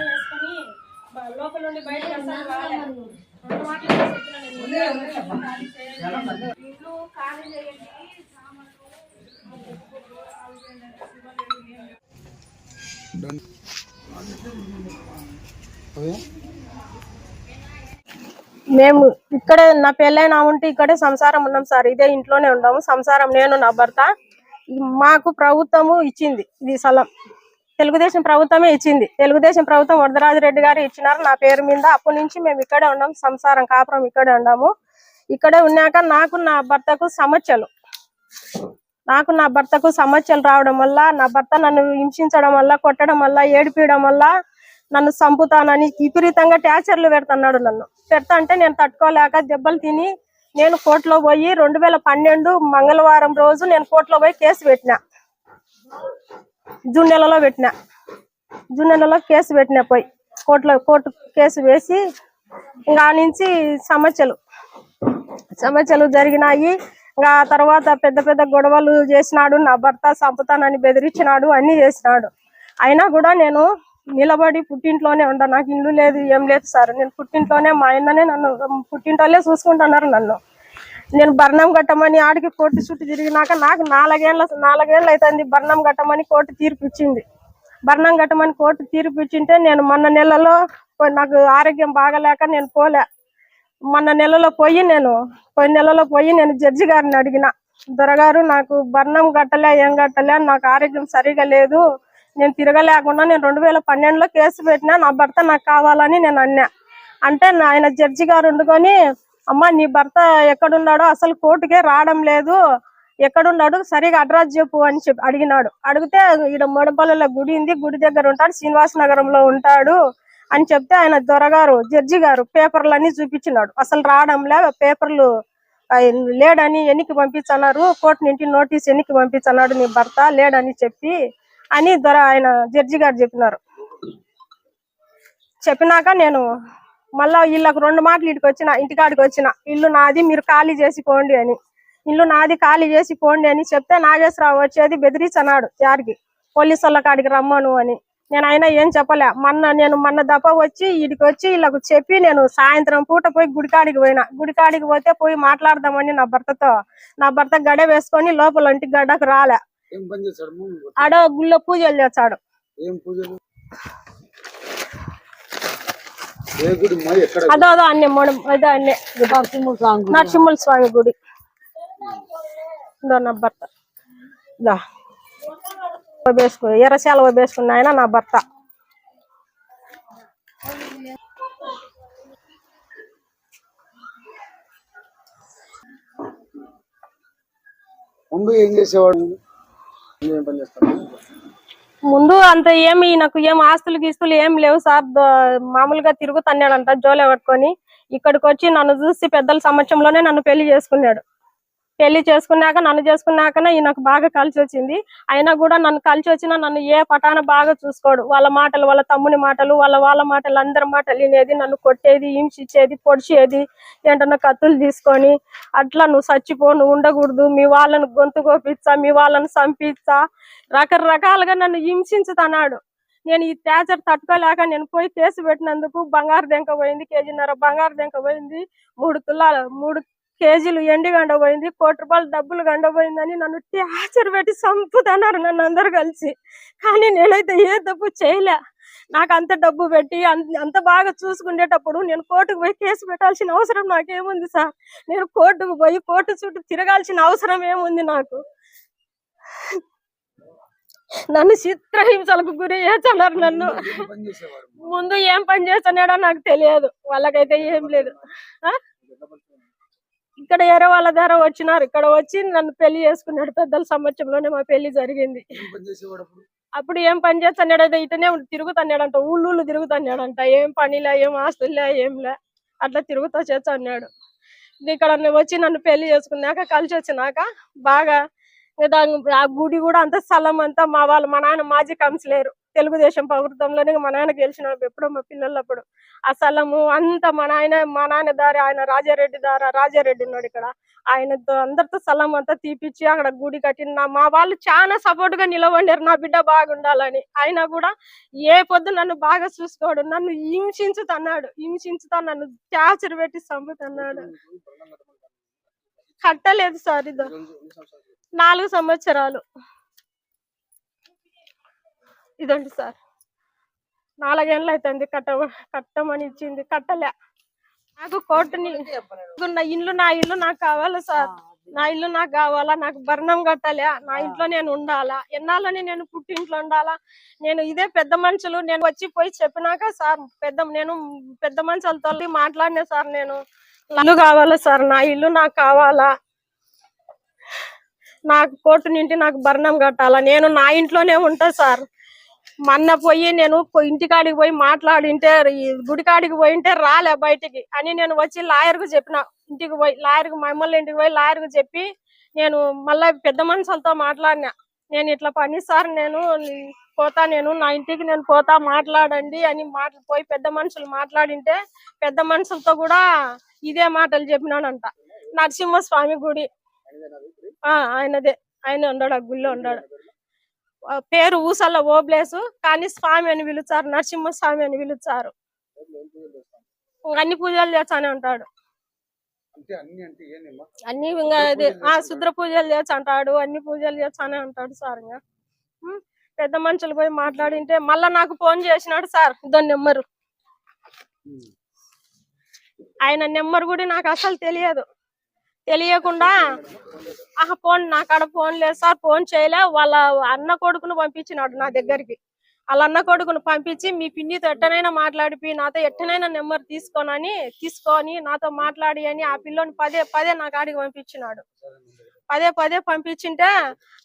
వేసుకొని లోపల నుండి బయటకు వస్తాను ఇంట్లో ఖాళీ చేయండి మేము ఇక్కడే నా పెళ్ళైన ఉంటే ఇక్కడే సంసారం ఉన్నాం సార్. ఇదే ఇంట్లోనే ఉన్నాము. సంసారం నేను నా భర్త. మాకు ప్రభుత్వము ఇచ్చింది ఇది స్థలం. తెలుగుదేశం ప్రభుత్వమే ఇచ్చింది. తెలుగుదేశం ప్రభుత్వం వరదరాజరెడ్డి గారు ఇచ్చినారు. నా పేరు మీద అప్పటి నుంచి మేము ఇక్కడే ఉన్నాం. సంసారం కాపురం ఇక్కడే ఉన్నాము. ఇక్కడే ఉన్నాక నాకు నా భర్తకు సమస్యలు. నాకు నా భర్తకు సమస్యలు రావడం వల్ల నా భర్త నన్ను హింసించడం వల్ల కొట్టడం వల్ల ఏడిపించడం వల్ల నన్ను చంపుతానని విపరీతంగా టార్చర్లు పెడుతున్నాడు నన్ను. పెడతా అంటే నేను తట్టుకోలేక దెబ్బలు తిని నేను కోర్టులో పోయి రెండు వేల పన్నెండు మంగళవారం రోజు నేను కోర్టులో పోయి కేసు పెట్టిన. జూన్ నెలలో పెట్టిన. జూన్ నెలలో కేసు పెట్టిన పోయి. కోర్టులో కోర్టు కేసు వేసి ఇంకా నుంచి సమస్యలు. సమస్యలు జరిగినాయి. ఇంకా తర్వాత పెద్ద పెద్ద గొడవలు చేసినాడు. నా భర్త చంపుతానని బెదిరించినాడు. అన్ని చేసినాడు. అయినా కూడా నేను నిలబడి పుట్టింట్లోనే ఉంటా నాకు ఇల్లు లేదు ఏం లేదు సార్. నేను పుట్టింట్లోనే మా ఆయననే నన్ను పుట్టింటోళ్ళే చూసుకుంటున్నారు నన్ను. నేను బర్ణం కట్టమని ఆడికి కోర్టు చుట్టూ తిరిగినాక నాకు నాలుగేళ్ళ నాలుగేళ్ళు అవుతుంది బర్ణం కట్టమని కోర్టు తీర్పు ఇచ్చింది. బర్ణం కట్టమని కోర్టు తీర్పు ఇచ్చింటే నేను మొన్న నెలలో నాకు ఆరోగ్యం బాగలేక నేను పోలే. మొన్న నెలలో పోయి నేను పోయిన నెలలో పోయి నేను జడ్జి గారిని అడిగిన. దొరగారు నాకు బర్ణం కట్టలే ఏం కట్టలే నాకు ఆరోగ్యం సరిగా లేదు. నేను తిరగలేకుండా నేను రెండు వేల పన్నెండులో కేసు పెట్టినా నా భర్త నాకు కావాలని నేను అన్నా. అంటే నా- ఆయన జడ్జి గారు ఉండుకొని అమ్మ నీ భర్త ఎక్కడున్నాడో అసలు కోర్టుకే రావడం లేదు. ఎక్కడున్నాడు? సరిగా అడ్రస్ చెప్పు అని చెప్పి అడిగినాడు. అడిగితే ఈడ మొడపల్లిలో గుడి ఉంది గుడి దగ్గర ఉంటాడు శ్రీనివాస నగరంలో ఉంటాడు అని చెప్తే ఆయన దొరగారు జడ్జి గారు పేపర్లన్నీ చూపించినాడు. అసలు రావడంలే పేపర్లు లేడని ఎన్నికి పంపించన్నారు కోర్టు నుండి నోటీస్ ఎన్నికి పంపించన్నాడు నీ భర్త లేడని చెప్పి అని దొర ఆయన జడ్జి గారు చెప్పినారు. చెప్పినాక నేను మళ్ళా వీళ్ళకి రెండు మాటలు ఇటుకు వచ్చిన ఇంటికాడికి వచ్చిన ఇల్లు నాది మీరు ఖాళీ చేసి పోండి అని. ఇల్లు నాది ఖాళీ చేసి పోండి అని చెప్తే నాగేశ్వరరావు వచ్చేది బెదిరించన్నాడు యారికి. పోలీసు వాళ్ళ కాడికి రమ్మను అని. నేను అయినా ఏం చెప్పలే. మొన్న నేను మొన్న దప్ప వచ్చి వీడికి వచ్చి వీళ్ళకు చెప్పి నేను సాయంత్రం పూట పోయి గుడికాడికి పోయినా. గుడికాడికి పోతే పోయి మాట్లాడదామని నా భర్తతో నా భర్త గడ వేసుకొని లోపల ఇంటి గడ్డకు రాలే. ఆడ గుళ్ళో పూజలు చేస్తాడు ఏం పూజలు ఏ గుడి మా ఎక్కడ అదో అదో అన్నే మనం అదో అన్నే. నరసింహుల స్వామి గుడి. ఇదో నా భర్త. ఇదా. వేసుకు ఎర్ర సెలవు వేసుకున్న ఆయన నా భర్త. ముందు ఏం చేసేవాడు? ఏం పని చేస్తాడు? ముందు అంత ఏమి నాకు ఏం ఆస్తులు గీస్తులు ఏం లేవు సార్. మామూలుగా తిరుగుతున్నాడంట జోలే పట్టుకొని. ఇక్కడికి వచ్చి నన్ను చూసి పెద్దల సమక్షంలోనే నన్ను పెళ్ళి చేసుకున్నాడు. పెళ్ళి చేసుకున్నాక నన్ను చేసుకున్నాకనే ఈయనకు బాగా కలిసి వచ్చింది. అయినా కూడా నన్ను కలిసి వచ్చినా నన్ను ఏ పటాన బాగా చూసుకోడు. వాళ్ళ మాటలు వాళ్ళ తమ్ముని మాటలు వాళ్ళ వాళ్ళ మాటలు అందరి మాటలు వినేది నన్ను కొట్టేది హింసించేది పొడిచేది ఏంటన్నా కత్తులు తీసుకొని అట్లా నువ్వు చచ్చిపో నువ్వు ఉండకూడదు మీ వాళ్ళను గొంతు కోపిచ్చా మీ వాళ్ళని చంపిచ్చా రకరకాలుగా నన్ను హింసించుతున్నాడు. నేను ఈ టార్చర్ తట్టుకోలేక నేను పోయి కేసు పెట్టినందుకు బంగారు దెంక పోయింది కేజీన్నర బంగారు దెంక పోయింది మూడు తులాలు మూడు కేజీలు ఎండి గండ పోయింది కోటి రూపాయలు డబ్బులు గండ పోయిందని నన్ను టార్చర్ పెట్టి చంపుతున్నారు నన్ను అందరు కలిసి. కానీ నేనైతే ఏ తప్పు చేయలే. నాకు అంత డబ్బు పెట్టి అంత అంత బాగా చూసుకునేటప్పుడు నేను కోర్టుకు పోయి కేసు పెట్టాల్సిన అవసరం నాకేముంది సార్? నేను కోర్టుకు పోయి కోర్టు చుట్టూ తిరగాల్సిన అవసరం ఏముంది నాకు? నన్ను చిత్రహింసలకు గురి చేస్తున్నారు నన్ను. ముందు ఏం పని చేస్తున్నాడో నాకు తెలియదు. వాళ్ళకైతే ఏం లేదు. ఆ? ఇక్కడ వేరే వాళ్ళ ద్వారా వచ్చినారు. ఇక్కడ వచ్చి నన్ను పెళ్ళి చేసుకున్నాడు పెద్దల సంవత్సరంలోనే మా పెళ్ళి జరిగింది. అప్పుడు? ఏం పని అయితే ఇటనే తిరుగుతున్నాడంట. ఊళ్ళు తిరుగుతున్నాడంట. ఏం పనిలే ఏం ఆస్తులే ఏం లే. అట్లా తిరుగుతూ చేస్తున్నాడు. ఇక్కడ నేను వచ్చి నన్ను పెళ్ళి చేసుకున్నాక కలిసి వచ్చినాక బాగా ఆ గుడి కూడా అంత స్థలం అంతా మా వాళ్ళు మా నాన్న మాజీ కౌన్సిలర్. తెలుగుదేశం ప్రభుత్వంలోనే మా నాన్న గెలిచిన ఎప్పుడో మా పిల్లలప్పుడు. ఆ స్థలము అంతా మా నాయన మా నాయన దారి ఆయన రాజారెడ్డి దార రాజారెడ్డి ఉన్నాడు ఇక్కడ. ఆయనతో అందరితో స్థలం అంతా తీపిచ్చి అక్కడ గుడి కట్టిన మా వాళ్ళు చాలా సపోర్ట్గా నిలబడారు నా బిడ్డ బాగుండాలని. అయినా కూడా ఏ పొద్దు నన్ను బాగా చూసుకోడు. నన్ను హింసించుతన్నాడు హింసించుతా నన్ను టార్చర్ పెట్టి చంపుతున్నాడు కట్టలేదు సార్ ఇది. నాలుగు సంవత్సరాలు. ఇదండి సార్. నాలుగేళ్ళు అవుతుంది కట్ట కట్టమని ఇచ్చింది. కట్టలే. నాకు కోర్టుని నా ఇల్లు నా ఇల్లు నాకు కావాలి సార్. నా ఇల్లు నాకు కావాలా నాకు భరణం కట్టాలి నా ఇంట్లో నేను ఉండాలా ఎన్నాళ్ళని నేను పుట్టింట్లో ఉండాలా నేను ఇదే పెద్ద మనుషులు నేను వచ్చి పోయి చెప్పినాక సార్ పెద్ద నేను పెద్ద మనుషులతో మాట్లాడినా సార్ నేను. ఇల్లు కావాలా సార్ నా ఇల్లు నాకు కావాలా. నాకు కోర్టు నింటి నాకు భరణం కట్టాలా నేను నా ఇంట్లోనే ఉంటా సార్. మొన్న పోయి నేను ఇంటికాడికి పోయి మాట్లాడింటే ఈ గుడికాడికి పోయింటే రాలే బయటికి అని నేను వచ్చి లాయర్కు చెప్పిన. ఇంటికి పోయి లాయర్ మమ్మల్ని ఇంటికి పోయి లాయర్కు చెప్పి నేను మళ్ళీ పెద్ద మనుషులతో మాట్లాడినా. నేను ఇట్లా పని సార్ నేను పోతా నేను నా ఇంటికి నేను పోతా మాట్లాడండి అని మాట పోయి పెద్ద మనుషులు మాట్లాడింటే పెద్ద మనుషులతో కూడా ఇదే మాటలు చెప్పినానంట నరసింహస్వామి గుడి. ఆ ఆయనదే. ఆయన ఉన్నాడు ఆ గుళ్ళో ఉన్నాడు పేరు ఊసల ఓబ్లేసు కానీ స్వామి అని పిలుచారు నరసింహ స్వామి అని పిలుచారు. అన్ని పూజలు చేస్తానే ఉంటాడు. అన్ని ఇంకా ఆ శుద్ర పూజలు చేసి అంటాడు అన్ని పూజలు చేస్తానే ఉంటాడు సార్ ఇంకా. పెద్ద మనుషులు పోయి మాట్లాడింటే మళ్ళా నాకు ఫోన్ చేసినాడు సార్ దాని నెంబరు. ఆయన నెంబర్ కూడా నాకు అసలు తెలియదు. తెలియకుండా ఆహా ఫోన్ నా కాడ ఫోన్ లేదు సార్ ఫోన్ చేయలే వాళ్ళ అన్న కొడుకును పంపించినాడు నా దగ్గరికి. వాళ్ళ అన్న కొడుకును పంపించి మీ పిన్నితో ఎట్టనైనా మాట్లాడిపి నాతో ఎట్టనైనా నెంబర్ తీసుకోనని తీసుకొని నాతో మాట్లాడి అని ఆ పిల్లోని పదే పదే నా కాడికి పంపించినాడు. పదే పదే పంపించింటే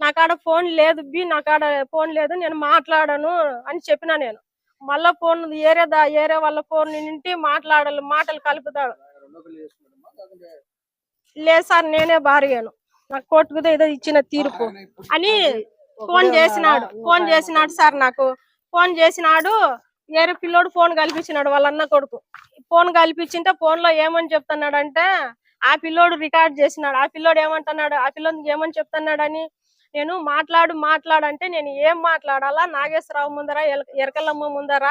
నా కాడ ఫోన్ లేదు బి నా కాడ ఫోన్ లేదు నేను మాట్లాడను అని చెప్పిన నేను. మళ్ళా ఫోన్ ఏరే దా ఏరే వాళ్ళ ఫోన్ నింటి మాట్లాడాలి మాటలు కలుపుతాడు రెండో పెళ్ళి చేసుకున్నాడమ్మా లేకుంటే లేదు సార్ నేనే భార్యను. నాకు కోర్టుకు ఏదో ఇచ్చిన తీర్పు. అని ఫోన్ చేసినాడు ఫోన్ చేసినాడు సార్ నాకు. ఫోన్ చేసినాడు వేరే పిల్లోడు ఫోన్ కల్పించినాడు వాళ్ళ అన్న కొడుకు. ఫోన్ కల్పించింటే ఫోన్లో ఏమని చెప్తున్నాడు అంటే ఆ పిల్లోడు రికార్డ్ చేసినాడు ఆ పిల్లోడు ఏమంటున్నాడు ఆ పిల్లోడికి ఏమని చెప్తున్నాడని నేను మాట్లాడు మాట్లాడంటే నేను ఏం మాట్లాడాలా? నాగేశ్వరరావు ముందర ఎరకల్లమ్మ ఎరకలమ్మ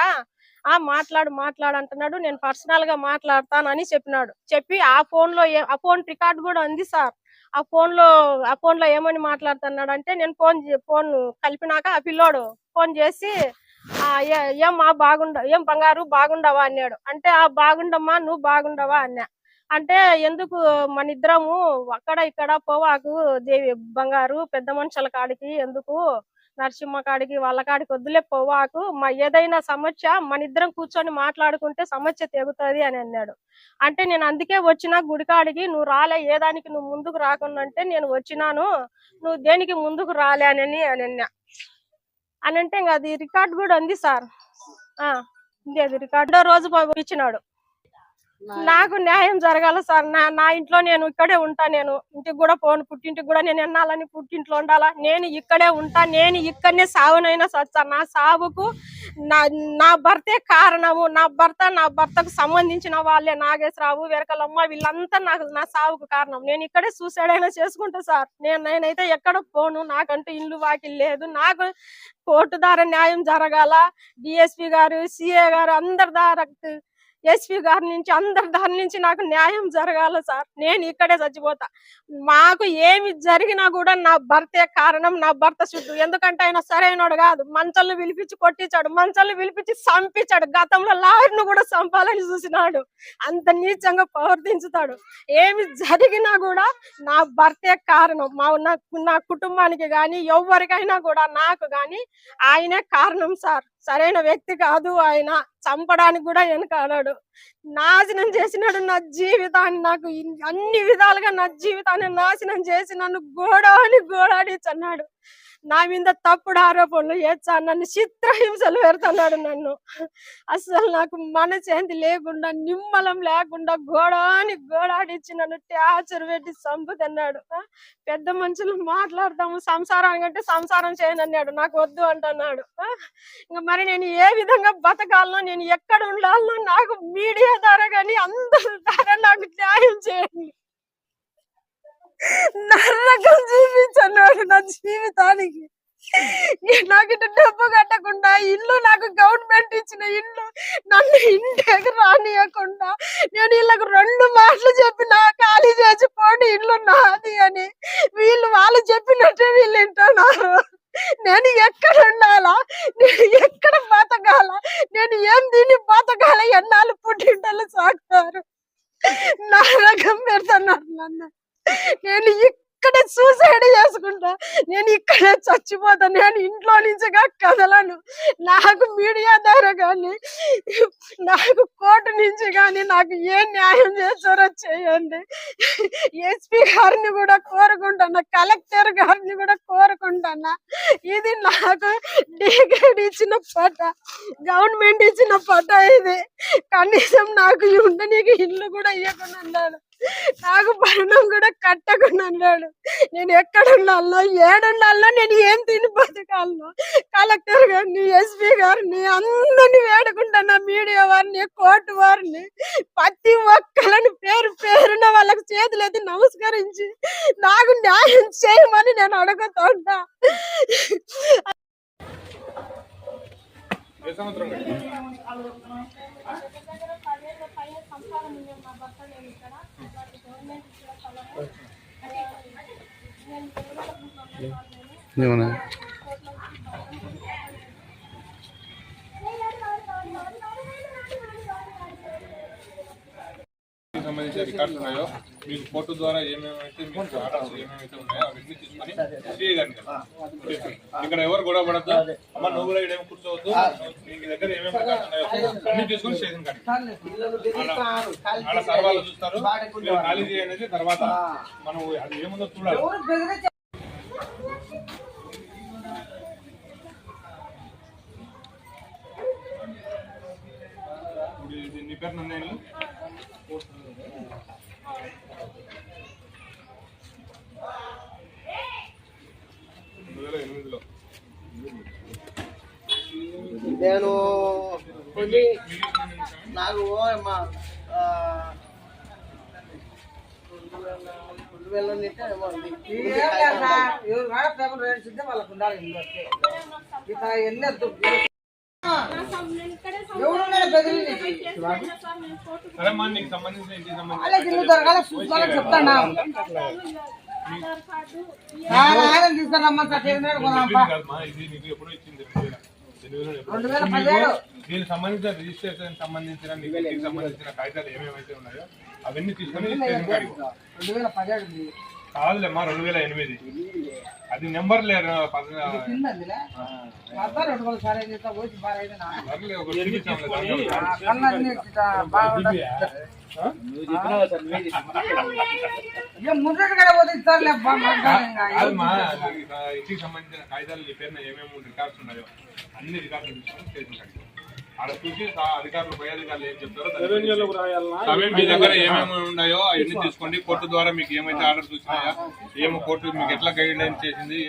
ఆ మాట్లాడు మాట్లాడు అంటున్నాడు. నేను పర్సనల్గా మాట్లాడతానని చెప్పినాడు. చెప్పి ఆ ఫోన్లో ఏ- ఆ ఫోన్ రికార్డ్ కూడా ఉంది సార్ ఆ ఫోన్లో ఆ ఫోన్లో ఏమని మాట్లాడుతున్నాడు అంటే నేను ఫోన్ ఫోన్ కలిపినాక ఆ పిల్లోడు ఫోన్ చేసి ఆ ఏం మా బాగుండ ఏం బంగారు బాగుండవా? అన్నాడు. అంటే ఆ బాగుండమ్మా నువ్వు బాగుండవా? అన్నా. అంటే ఎందుకు మన ఇద్దరము అక్కడ ఇక్కడ పోవాకు దేవి బంగారు పెద్ద మనుషుల కాడికి ఎందుకు? నరసింహ కాడికి వాళ్ళ కాడికి వద్దులే పోవాకు మా ఏదైనా సమస్య మన ఇద్దరం కూర్చొని మాట్లాడుకుంటే సమస్య తెగుతుంది అని అన్నాడు. అంటే నేను అందుకే వచ్చిన గుడికాడికి నువ్వు రాలే ఏ దానికి నువ్వు ముందుకు రాకుండా అంటే నేను వచ్చినాను నువ్వు దేనికి ముందుకు రాలే అని అని అన్నా. అని అంటే ఇంకా అది రికార్డ్ కూడా ఉంది సార్. ఆ ఉంది అది రికార్డు. రోజు ఇచ్చినాడు నాకు న్యాయం జరగాల సార్. నా నా ఇంట్లో నేను ఇక్కడే ఉంటా నేను. ఇంటికి కూడా పోను. పుట్టింటికి కూడా నేను ఎన్నాలని పుట్టింట్లో ఉండాలా? నేను ఇక్కడే ఉంటా. నేను ఇక్కడనే సావునైనా సార్. నా సావుకు నా నా భర్తే కారణము. నా భర్త నా భర్తకు సంబంధించిన వాళ్ళే నాగేశ్వరరావు వెరకలమ్మ వీళ్ళంతా నాకు నా సావుకు కారణం. నేను ఇక్కడే సూసైడ్ అయినా చేసుకుంటా సార్. నేను నేనైతే ఎక్కడ పోను. నాకంటూ ఇల్లు వాకిల్ లేదు. నాకు కోర్టు ద్వారా న్యాయం జరగాల. డిఎస్పి గారు సిఏ గారు అందరి ద్వారా ఎస్పీ గారి నుంచి అందరి దాని నుంచి నాకు న్యాయం జరగాల సార్. నేను ఇక్కడే చచ్చిపోతా. మాకు ఏమి జరిగినా కూడా నా భర్తే కారణం నా భర్త శుద్ధు. ఎందుకంటే ఆయన సరైనడు కాదు. మంచళ్ళు పిలిపించి కొట్టించాడు. మంచళ్ళు పిలిపించి చంపించాడు. గతంలో లాయర్ను కూడా చంపాలని చూసినాడు. అంత నీచంగా ప్రవర్తించుతాడు. ఏమి జరిగినా కూడా నా భర్తే కారణం. మా నా కుటుంబానికి కానీ ఎవరికైనా కూడా నాకు కానీ ఆయనే కారణం సార్. సరైన వ్యక్తి కాదు ఆయన. చంపడానికి కూడా వెనకాడాడు. నాశనం చేసినాడు నా జీవితాన్ని. నాకు అన్ని విధాలుగా నా జీవితాన్ని నాశనం చేసి నన్ను గోడాని గోడాడిచ్చన్నాడు నా మీద తప్పుడు ఆరోపణలు చేస్తా నన్ను చిత్రహింసలు పెడుతున్నాడు నన్ను. అసలు నాకు మనసేంది లేకుండా నిమ్మలం లేకుండా గోడాని గోడాడిచ్చి నన్ను టార్చర్ పెట్టి చంపుతున్నాడు. పెద్ద మనుషులు మాట్లాడతాము సంసారానికి అంటే సంసారం చేయనన్నాడు నాకు వద్దు అంటున్నాడు. ఇంకా మరి నేను ఏ విధంగా బతకాలనో నేను ఎక్కడ ఉండాలనో నాకు మీడియా ద్వారా కానీ అందరి ద్వారా నాకు న్యాయం చేయండి. నరకం చూపించన్నాడు నా జీవితానికి. నాకు డబ్బు కట్టకుండా ఇల్లు నాకు గవర్నమెంట్ ఇచ్చిన ఇల్లు నన్ను ఇంటికి రానియకుండా నేను వీళ్ళకు రెండు మాటలు చెప్పిన ఖాళీ చేసి పోండి ఇల్లు నాది అని వీళ్ళు వాళ్ళు చెప్పినట్టే వీళ్ళు వింటున్నారు నేను ఎక్కడ ఉండాలా నేను ఎక్కడ బతకాల నేను ఏం తిని బతకాల ఎన్నాళ్ళు పుట్టింటలు సాగుతారు నా రకం పెడుతున్నారు నన్ను నేను ఇక్కడ సూసైడ్ చేసుకుంటా నేను ఇక్కడే చచ్చిపోతా నేను ఇంట్లో నుంచిగా కదలను నాకు మీడియా ద్వారా కానీ నాకు కోర్టు నుంచి కానీ నాకు ఏ న్యాయం చేస్తారో చేయండి. ఎస్పీ గారిని కూడా కోరుకుంటున్నా కలెక్టర్ గారిని కూడా కోరుకుంటున్నా ఇది నాకు డిగ్రేడ్ ఇచ్చిన పట గవర్నమెంట్ ఇచ్చిన పట ఇది. కనీసం నాకు ఉండనీకి ఇల్లు కూడా ఇవ్వకుండా అన్నాడు నాకు భరణం కూడా కట్టకుండా అన్నాడు నేను ఎక్కడ ఉండాలనో ఏడుండాలనో నేను ఏం తిని బతకాలనో కలెక్టర్ గారిని ఎస్పీ గారిని అందరిని వేడుకుంటున్నా మీడియా వారిని కోర్టు వారిని ప్రతి ఒక్కరిని పేరు పేరున వాళ్ళకి చేతులు ఎత్తి నమస్కరించి నాకు న్యాయం చేయమని నేను అడుగుతుంటా ఏ సంవత్సరం ఏమన్నా? సంబంధించిన రికార్డ్స్ ఉన్నాయో మీకు కోర్టు ద్వారా ఏమేమైతే మీకు ఆర్డర్స్ ఏమేమైతే ఉన్నాయో అవన్నీ తీసుకొని సిఐ ఇక్కడ ఎవరు గొడవ పడద్దు. అమ్మ నువ్వు ఇక్కడ ఏమి కూర్చోవద్దు. మీ దగ్గర ఏమేమి రికార్డ్స్ ఉన్నాయో అన్ని తీసుకొని స్టేషన్ కానీ ఆడ సర్వాలు చూస్తారు. ఖాళీ అనేది తర్వాత మనం అది ఏముందో చూడాలి. నన్నేళ్ళు రెండు వేల ఎనిమిదిలో. నేను కొన్ని నాకు మా రెండు వేల ఏమో వేసిందే వాళ్ళకు ఉండాలి ఎన్ని వద్దు. ఎవరు ఉన్నాడు నీకు పదిహేడు. దీనికి సంబంధించిన రిజిస్ట్రేషన్ సంబంధించిన ఇంటికి సంబంధించిన కాగితాలు ఏమేమైతే ఉన్నాయో అవన్నీ తీసుకొని. రెండు వేల పదిహేడు. కాదులేమ్మా రెండు వేల ఎనిమిది. అది నెంబర్ అది ఇంటికి సంబంధించిన కాగితాలు నీ పేరున ఏమేమి రికార్డ్స్ ఉన్నాయో? అన్ని రికార్డులు తీసుకొని స్టేషన్ ఆడ చూసి అధికారులు పై అధికారులు ఏం చెప్తారో అవే మీ దగ్గర ఏమేమి ఉన్నాయో అవన్నీ తీసుకోండి. కోర్టు ద్వారా మీకు ఏమైతే ఆర్డర్స్ వచ్చినాయో ఏమో కోర్టు మీకు ఎట్లా గైడ్ లైన్ చేసింది